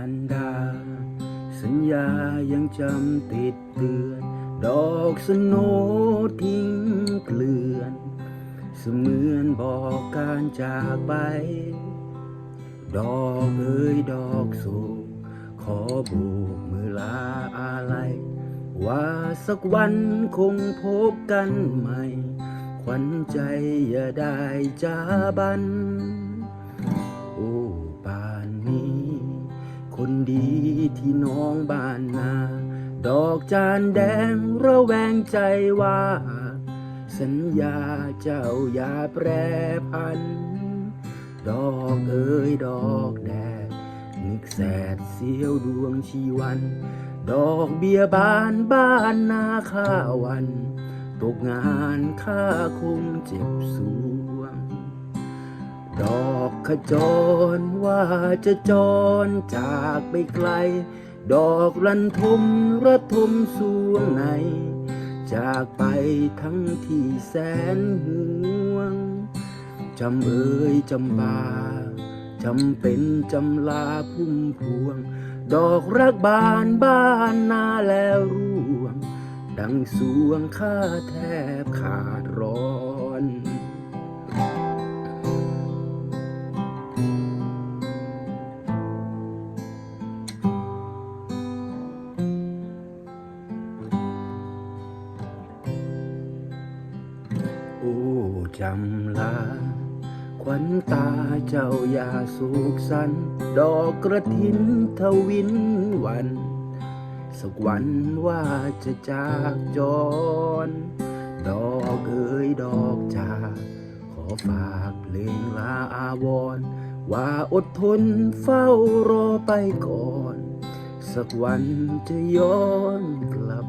านดา สัญญายังจำติดเตือน ดอกสนโนทิ้งเกลื่อน เสมือนบอกการจากไป ดอกเอ้ยดอกสูขอโบกมือลาอาลัว่าสักวันคงพบกันใหม่ ขวัญใจอย่าได้จาบัน คนดีที่น้องบ้านนา ดอกจานแดงระแวงใจว่า สัญญาเจ้าอย่าแปรพัน ดอกเอ้ยดอกแดดนึกแสดเสียวดวงชีวัน ดอกเบียบานบ้านนาข้าวัน ตกงานข้าคงเจ็บสวง ดอกขจรว่าจะจรจากไปไกล ดอกรันทมระทมสวงในจากไปทั้งที่แสนห่วง จำเอ่ยจำบาจำเป็นจำลาพุ่มพวง ดอกรักบานบ้านนาแล้วร่วง ดังสวงข้าแทบขาดร้อน จำลา ขวัญตาเจ้าอย่าสุขสัน ดอกกระถินทวินวัน สักวันว่าจะจากจร ดอกเอ๋ยดอกจากขอฝากเพลงลาอาวร ว่าอดทนเฝ้ารอไปก่อน สักวันจะย้อนกลับ